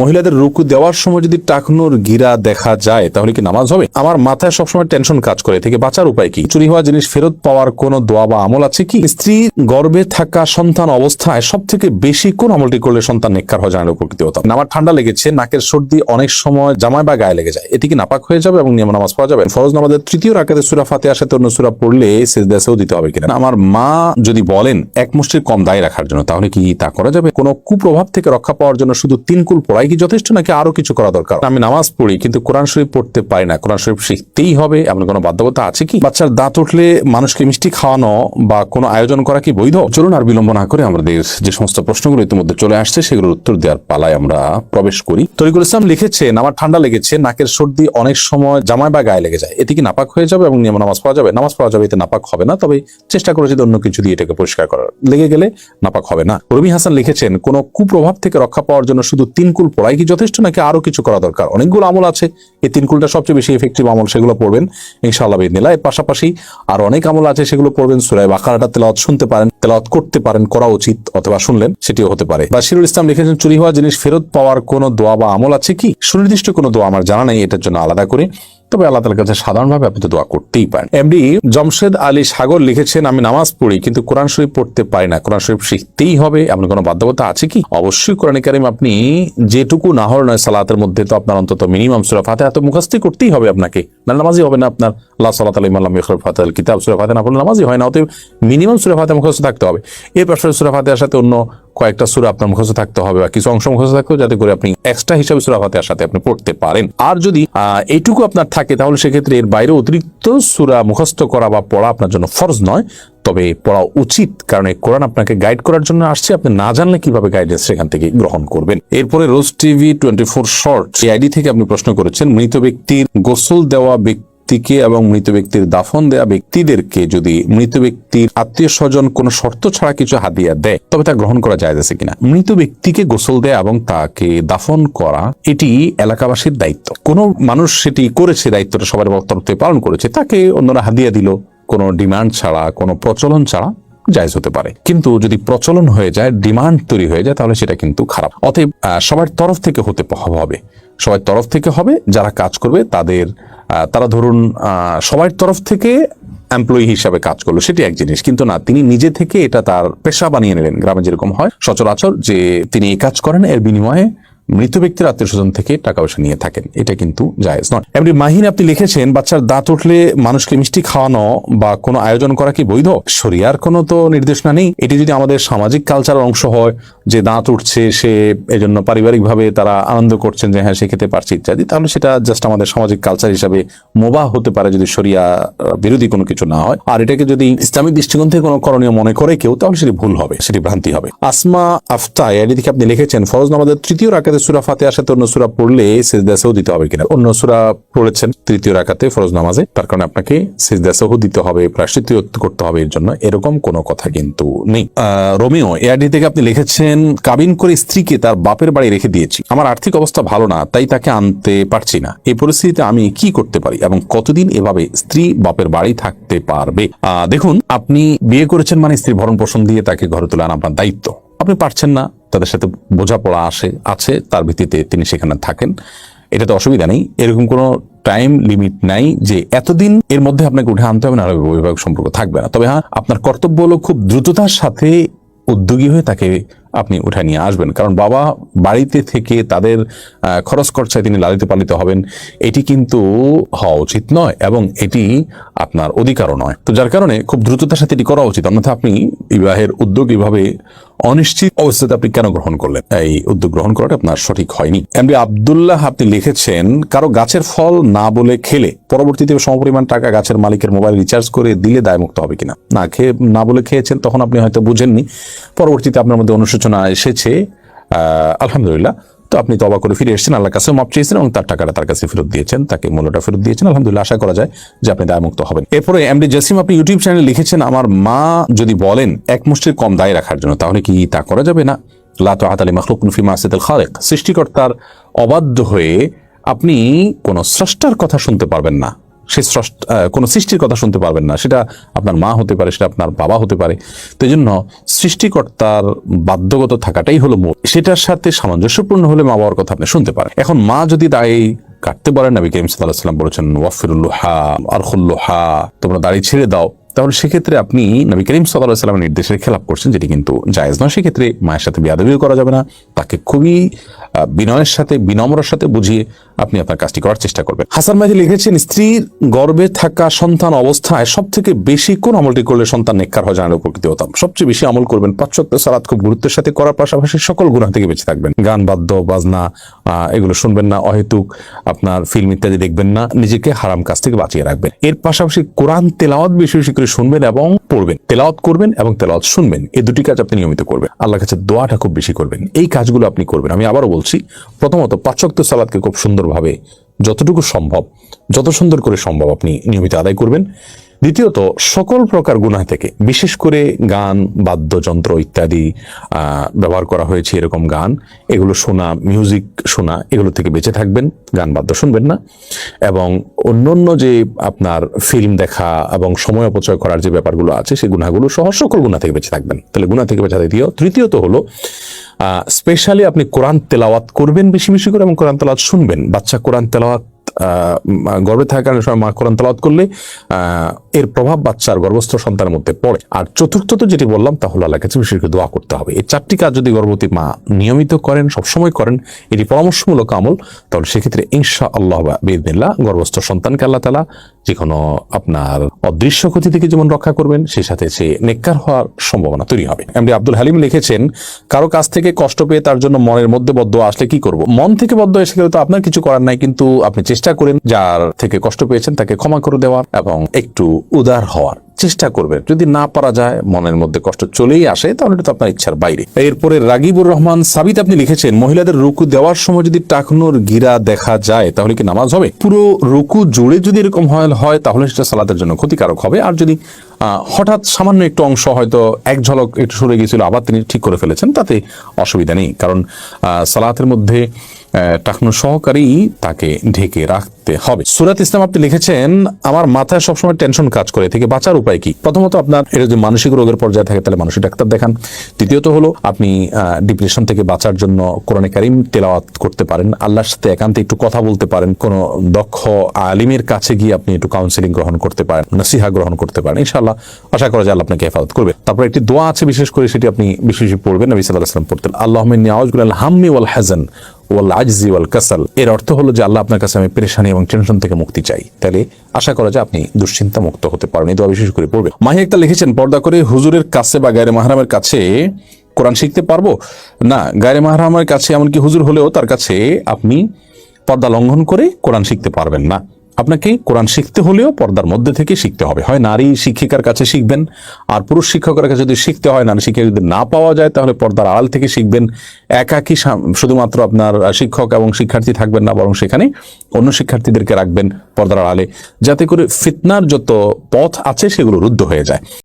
মহিলাদের রুকু দেওয়ার সময় যদি টাকনুর গিরা দেখা যায়, তাহলে কি নামাজ হবে? আমার মাথায় সবসময় টেনশন কাজ করে, থেকে বাঁচার উপায় কি? চুরি হওয়া জিনিস ফেরত পাওয়ার কোনো দোয়া বা আমল আছে কি? স্ত্রী গর্ভে থাকা সন্তান অবস্থায় সব থেকে বেশি কোন আমলটি করলে সন্তান নিকার হয় জানালে উপকৃত হতাম আমার ঠান্ডা লেগেছে, নাকের সর্দি অনেক সময় জামায় বা গায়ে লেগে যায়। এটি কি নাপাক হয়ে যাবে এবং নিয়ম নামাজ পাওয়া যাবে? ফরজ নামাজের তৃতীয় রাকাতে সুরা ফাতে সাথে অন্য সুরা পড়লে সেজদাসেও দিতে হবে কিনা? আমার মা যদি বলেন, এক মুষ্টির কম দায় রাখার জন্য তাহলে কি তা করা যাবে? কোনো কুপ্রভাব থেকে রক্ষা পাওয়ার জন্য শুধু তিন কুল পড়াই কি যথেষ্ট, নাকি আরও কিছু করা দরকার? আমি নামাজ পড়ি, কিন্তু কোরআন শরীফ পড়তে পারি না। কোরআন শরীফ শিখতেই হবে, এমন কোনো বাধ্যকতা আছে কি? বাচ্চার দাঁত উঠলে মানুষকে মিষ্টি খাওয়ানো বা কোনো আয়োজন করা কি বৈধ? চলুন আর বিলম্ব না করে আমাদের যে সমস্ত প্রশ্নগুলো ইতিমধ্যে চলে আসছে, সেগুলোর উত্তর দেওয়ার পালায় আমরা প্রবেশ করি। তরিকুল ইসলাম লিখেছেন আমার ঠান্ডা লেগেছে, নাকের সর্দি অনেক সময় জামায় বা গায়ে লেগে যায়। এতে কি নাপাক হয়ে যাবে এবং নিয়ম নামাজ পড়া যাবে? নামাজ পড়া যাবে, এতে নাপাক হবে না, তবে চেষ্টা করেছি অন্য কিছু দিয়ে এটাকে পরিষ্কার করার। লেগে গেলে নাপাক হবে না। রবি হাসান লিখেছেন, কোন কুপ্রভাব থেকে রক্ষা পাওয়ার জন্য শুধু তিন কুল পড়াই কি যথেষ্ট নাকি আরও কিছু করা দরকার? অনেকগুলো আমল আছে। এই তিন কুলটা সবচেয়ে বেশি এফেক্টিভ আমল সেগুলো পড়বেন। ইনশাআল্লাহ বিদিনিল্লাহ এর পাশাপাশি আর অনেক আমল আছে সেগুলো পড়বেন। সুরায় বাকারাটা তেলাওয়াত শুনতে পারেন, তেলাওয়াত করতে পারেন, করা উচিত অথবা শুনলেন সেটিও হতে পারে। বাশিরুল ইসলাম লিখেছেন, চুরি হওয়া জিনিস ফেরত পাওয়ার কোনো দোয়া বা আমল আছে কি? সুনির্দিষ্ট কোনো দোয়া আমার জানা নেই, এটার জন্য আলাদা করে। তবে আল্লাহ তালার কাছে সাধারণভাবে আপনি তো দোয়া করতেই পারেন। এমডি জমশেদ আলী সাগর লিখেছেন, আমি নামাজ পড়ি, কিন্তু কোরআন শরীফ পড়তে পারি না। কোরআন শরীফ শিখতেই হবে। এমন কোনো বাধ্যকতা আছে কি? অবশ্যই কোরআন কারিম আপনি যেটুকু না নাহর নয় সালাতের মধ্যে তো আপনার অন্তত মিনিমাম সুরা ফাতে এত মুখাস্তি করতেই হবে আপনাকে। না, নামাজই হবে না আপনার। আল্লাহ সাল্লাহ আলী মাল্লাম ফাতে কিতাব, সুরা ফাতে না পড়লে নামাজই হয় না, অতএব মিনিমাম সুরা ফাতে মুখস্থ থাকতে হবে। এর পাশাপাশি সুরা ফাতেহার সাথে অন্য কয়েকটা সুরা আপনার মুখস্থ থাকতে হবে বা কিছু অংশ মুখস্থ থাকতে হবে যাতে করে আপনি এক্সট্রা হিসাবে সুরা ফাতেহার সাথে আপনি পড়তে পারেন। আর যদি এইটুকু আপনার থাকে, তাহলে সেক্ষেত্রে এর বাইরে অতিরিক্ত সুরা মুখস্থ করা বা পড়া আপনার জন্য ফরজ নয়। তবে পড়া উচিত, কারণ এই কোরআন আপনাকে গাইড করার জন্য আসছে। আপনি না জানলে কীভাবে গাইডেন্স সেখান থেকে গ্রহণ করবেন? এরপরে রোজ টিভি টোয়েন্টি ফোর শর্ট, এই আইডি থেকে আপনি প্রশ্ন করেছেন, মৃত ব্যক্তির গোসল দেওয়া ব্যক্তিকে এবং মৃত ব্যক্তির দাফন দেয়া ব্যক্তিদেরকে যদি মৃত ব্যক্তির আত্মীয় স্বজন কোনো শর্ত ছাড়া কিছু হাদিয়া দেয়, তবে তা গ্রহণ করা যায় আছে কিনা? মৃত ব্যক্তিকে গোসল দেয়া এবং তাকে দাফন করা, এটি এলাকাবাসীর দায়িত্ব। কোনো মানুষ সেটি করেছে, দায়িত্বটা সবার তরফ থেকে পালন করেছে, তাকে অন্যরা হাদিয়া দিল। কোনো ডিমান্ড ছাড়া, কোনো প্রচলন ছাড়া জায়জ হতে পারে। কিন্তু যদি প্রচলন হয়ে যায়, ডিমান্ড তৈরি হয়ে যায়, তাহলে সেটা কিন্তু খারাপ। অতএব সবার তরফ থেকে হতে হবে। সবার তরফ থেকে হবে, যারা কাজ করবে তাদের তারা ধরুন সবার তরফ থেকে এমপ্লয়ি হিসাবে কাজ করল, সেটি এক জিনিস। কিন্তু না, তিনি নিজে থেকে এটা তার পেশা বানিয়ে নিলেন। গ্রামে যেরকম হয়, সচরাচর যে তিনি এই কাজ করেন, এর বিনিময়ে মৃত ব্যক্তির আত্মীয় স্বজন থেকে টাকা পয়সা নিয়ে থাকেন। এটা কিন্তু জায়েজ নয়। এমনি মাহিন আপনি লিখেছেন, বাচ্চার দাঁত উঠলে মানুষকে মিষ্টি খাওয়ানো বা কোনো আয়োজন করা কি বৈধ? শরিয়ার কোনো তো নির্দেশনা নেই। এটি যদি আমাদের সামাজিক কালচারের অংশ হয়, যে দাঁত উঠছে, সে এজন্য পারিবারিকভাবে তারা আনন্দ করছেন যে হ্যাঁ সে খেতে পারছে ইত্যাদি, তাহলে সেটা জাস্ট আমাদের সামাজিক কালচার হিসাবে মোবাহ হতে পারে যদি শরিয়া বিরোধী কোনো কিছু না হয়। আর এটাকে যদি ইসলামিক দৃষ্টিকোণ থেকে কোনো করণীয় মনে করে কেউ, তাহলে সেটি ভুল হবে, সেটি ভ্রান্তি হবে। আসমা আফতা এটি থেকে আপনি লিখেছেন, ফরজ নামাজের তৃতীয় রাকাতে সুরা ফাতে সাথে অন্য সুরা পড়লে সেজদাসেও দিতে হবে কিনা? অন্য সুরা পড়েছেন তৃতীয় রাকাতে ফরজ নামাজে, তার কারণে আপনাকে সেজদাসেও দিতে হবে প্রাশ্চিত্য করতে হবে এর জন্য। এরকম কোনো কথা কিন্তু নেই। রোমিও, এআরডি থেকে আপনি লিখেছেন, কাবিন করে স্ত্রীকে তার বাপের বাড়ি রেখে দিয়েছি। আমার আর্থিক অবস্থা ভালো না, তাই তাকে আনতে পারছি না। এই পরিস্থিতিতে আমি কি করতে পারি এবং কতদিন এভাবে স্ত্রী বাপের বাড়ি থাকতে পারবে? দেখুন, আপনি বিয়ে করেছেন মানে স্ত্রী ভরণ পোষণ দিয়ে তাকে ঘরে তোলা আনা আপনার দায়িত্ব। আপনি পারছেন না তাদের সাথে বোঝাপড়া আসে, আছে, তার ভিত্তিতে তিনি সেখানে থাকেন। এটাতে অসুবিধা নেই। এরকম কোনো টাইম লিমিট নাই যে এতদিন এর মধ্যে আপনাকে উঠে আনতে হবে না বৈবাহিক সম্পর্ক থাকবে না। তবে হ্যাঁ আপনার কর্তব্য হলো খুব দ্রুততার সাথে উদ্যোগী হয়ে তাকে আপনি উঠে নিয়ে আসবেন। কারণ বাবা বাড়িতে থেকে তাদের খরচ খরচায় তিনি লালিত পালিত হবেন, এটি কিন্তু হওয়া উচিত নয় এবং এটি আপনার অধিকারও নয়। তো যার কারণে খুব দ্রুততার সাথে এটি করা উচিত। অন্যথা আপনি বিবাহের উদ্যোগ এভাবে অনিশ্চিত অবস্থাতে আপনি কেন গ্রহণ করলেন? এই উদ্যোগ গ্রহণ করাটা আপনার সঠিক হয়নি। এমডি আবদুল্লাহ আপনি লিখেছেন, কারও গাছের ফল না বলে খেলে, পরবর্তীতে সমপরিমাণ টাকা গাছের মালিকের মোবাইল রিচার্জ করে দিলে দায়মুক্ত হবে কিনা? না খেয়ে, না বলে খেয়েছেন, তখন আপনি হয়তো বুঝেননি। পরবর্তীতে আপনার মধ্যে অনুশোচনা এসেছে আলহামদুলিল্লাহ। তো আপনি তবা করে ফিরে এসেছেন, আল্লাহর কাছে মাপ চেয়েছেন এবং তার টাকাটা তার কাছে ফেরত দিয়েছেন, তাকে মূল্যটা ফেরত দিয়েছেন। আলহামদুলিল্লাহ, আশা করা যায় যে আপনি দায়মুক্ত হবেন। এরপরে এমডি জসিম, আপনি ইউটিউব চ্যানেলে লিখেছেন, আমার মা যদি বলেন এক মুষ্টির কম দায় রাখার জন্য, তাহলে কি তা করা যাবে না? লা তাআত আলী মাখলুকুন ফি মাসিদুল খালিক। সৃষ্টিকর্তার অবাধ্য হয়ে আপনি কোনো স্রষ্টার কথা শুনতে পারবেন না। সে কোনো সৃষ্টির কথা শুনতে পারবেন না। সেটা আপনার মা হতে পারে, সেটা আপনার বাবা হতে পারে। তো এই জন্য সৃষ্টিকর্তার বাধ্যগত থাকাটাই হলো মূল। সেটার সাথে সামঞ্জস্যপূর্ণ হলে মা বাবার কথা আপনি শুনতে পারেন। এখন মা যদি দায়ী কাটতে বলেন নবী করিম সাল্লাহ সাল্লাম বলেছেন ওয়াফিরুল্লোহা আরখুল্লোহা তোমরা দাড়ি ছেড়ে দাও। তাহলে সেক্ষেত্রে আপনি নবী করিম সাল্লাহ সাল্লামের নির্দেশের খেলাপ করছেন, যেটি কিন্তু জায়েজ নয়। সেক্ষেত্রে মায়ের সাথে বিয়াদবিও করা যাবে না। তাকে খুবই বিনয়ের সাথে, বিনম্রর সাথে বুঝিয়ে আপনি আপনার কাজটি করার চেষ্টা করবেন। হাসান মাহি লিখেছেন স্ত্রীর গর্ভে থাকা সন্তান অবস্থায় সব থেকে বেশি কোন আমলটি করলে সন্তান নেককার হয় জানার উপকৃত হতাম। সবচেয়ে বেশি আমল করবেন পাশ্চাত্য সালাত খুব গুরুত্বের সাথে করার পাশাপাশি সকল গুণা থেকে বেঁচে থাকবেন। গান, বাদ্য, বাজনা এগুলো শুনবেন না, অহেতুক আপনার ফিল্ম ইত্যাদি দেখবেন না, নিজেকে হারাম কাজ থেকে বাঁচিয়ে রাখবেন। এর পাশাপাশি কোরআন তেলাওয়াত বেশি বেশি করে শুনবেন এবং পড়বেন। তেলাওয়াত করবেন এবং তেলাওয়াত শুনবেন এই দুটি কাজ আপনি নিয়মিত করবেন। আল্লাহর কাছে দোয়াটা খুব বেশি করবেন। এই কাজগুলো আপনি করবেন। আমি আবারও বলছি, প্রথমত পাশ্চাত্য সালাদকে খুব সুন্দরভাবে যতটুকু সম্ভব, যত সুন্দর করে সম্ভব আপনি নিয়মিত আদায় করবেন। দ্বিতীয়ত, সকল প্রকার গুনাহ থেকে, বিশেষ করে গান, বাদ্যযন্ত্র ইত্যাদি ব্যবহার করা হয়েছে এরকম গান, এগুলো শোনা মিউজিক শোনা, এগুলো থেকে বেঁচে থাকবেন, গান, বাদ্য শুনবেন না। এবং অন্যান্য যে আপনার ফিল্ম দেখা এবং সময় অপচয় করার যে ব্যাপারগুলো আছে সেই গুণাগুলো সহ সকল গুণা থেকে বেঁচে থাকবেন। তাহলে গুণা থেকে বেঁচে দ্বিতীয় তৃতীয়ত হলো স্পেশালি আপনি কোরআন তেলাওয়াত করবেন বেশি বেশি করে এবং কোরআন তেলাওয়াত শুনবেন। বাচ্চা কোরআন তেলাওয়াত গর্বে থাকার কারণে মা কোরআন তেলাওয়াত করলে এর প্রভাব বাচ্চার গর্ভস্থ সন্তানের মধ্যে পড়ে। আর চতুর্থত যেটি বললাম, তা হলো আল্লাহ কাছে বেশি করে দোয়া করতে হবে। এই চারটি কাজ যদি গর্ভবতী মা নিয়মিত করেন, সবসময় করেন, এটি পরামর্শমূলক আমল, তাহলে সেক্ষেত্রে ইনশা আল্লাহ বেদিল্লা গর্ভস্থ সন্তানকে আল্লাহ তালা যে কোনো আপনার অদৃশ্য ক্ষতি থেকে যেমন রক্ষা করবেন, সেই সাথে সে নেককার হওয়ার সম্ভাবনা তৈরি হবে। এমনি আব্দুল হালিম লিখেছেন, কারও কাছ থেকে কষ্ট পেয়ে তার জন্য মনের মধ্যে বদ্ধ আসলে কি করব? মন থেকে বদ্ধ এসে গেলে তো আপনার কিছু করার নাই, কিন্তু আপনি চেষ্টা করেন, যার থেকে কষ্ট পেয়েছেন তাকে ক্ষমা করে দেওয়ার এবং একটু উদার হওয়ার। চেষ্টা করবেন যদি না পারা যায়, মনের মধ্যে কষ্ট চলেই আসে, তাহলে এটা তো আপনার ইচ্ছার বাইরে। এরপরে রাগিবুর রহমান সাবিত, আপনি লিখেছেন, মহিলাদের রুকু দেওয়ার সময় যদি টাকনোর গিরা দেখা যায়, তাহলে কি নামাজ হবে? পুরো রুকু জুড়ে যদি এরকম হয় তাহলে সেটা সালাতের জন্য ক্ষতিকারক হবে। আর যদি হঠাৎ সামান্য একটু অংশ হয়তো এক ঝলক একটু সরে গিয়েছিল, আবার তিনি ঠিক করে ফেলেছেন, তাতে অসুবিধা নেই। কারণ সালাতের মধ্যে টাকনো সহকারেই তাকে ঢেকে রাখতে হবে। সুরাত ইসলাম, আপনি লিখেছেন, আমার মাথায় সবসময় টেনশন কাজ করে, থেকে বাঁচার উপায় কি? প্রথমত আপনার, এটা যদি মানসিক রোগের পর্যায়ে থাকে, তাহলে মানসিক ডাক্তার দেখান। দ্বিতীয়ত হলো, আপনি ডিপ্রেশন থেকে বাঁচার জন্য কোরআনে কারিম তেলাওয়াত করতে পারেন। আল্লাহর সাথে একান্তে একটু কথা বলতে পারেন। কোনো দক্ষ আলিমের কাছে গিয়ে আপনি একটু কাউন্সিলিং গ্রহণ করতে পারেন, নসিহা গ্রহণ করতে পারেন। ইনশাআল্লাহ, আশা করা যায় আল্লাহ আপনাকে হেফাজত করবে। তারপর একটি দোয়া আছে, বিশেষ করে সেটি আপনি বিশেষ বেশি পড়বেন, নবী সাল্লাহ আসলাম পড়তেন আল্লাহ নিয়াউজগুল হাম্মি ওয়াল হাজান ওয়াল আজজি ওয়াল কাসাল। এর অর্থ হলো যে আল্লাহ আপনার কাছে আমি পেরেশানি এবং টেনশন থেকে মুক্তি চাই। তাহলে আশা করা যায় আপনি দুশ্চিন্তা মুক্ত হতে পারেন। এই দোয়া বিশেষ করে পড়বে মাহি একটা লিখেছেন, পর্দা করে হুজুরের কাছে বা গায়ের মাহারামের কাছে কোরআন শিখতে পারব? না, গায়ের মাহারামের কাছে এমনকি হুজুর হলেও তার কাছে আপনি পর্দা লঙ্ঘন করে কোরআন শিখতে পারবেন না। আপনাকে কোরআন শিখতে হলেও পর্দার মধ্যে থেকে শিখতে হবে। হয় নারী শিক্ষিকার কাছে শিখবেন, আর পুরুষ শিক্ষকের কাছে যদি শিখতে হয়, নারী শিক্ষিকা যদি না পাওয়া যায়, তাহলে পর্দার আড়াল থেকে শিখবেন। একাকি শুধুমাত্র আপনার শিক্ষক এবং শিক্ষার্থী থাকবেন না, বরং সেখানে অন্য শিক্ষার্থীদেরকে রাখবেন পর্দার আড়ালে, যাতে করে ফিতনার যত পথ আছে, সেগুলো রুদ্ধ হয়ে যায়।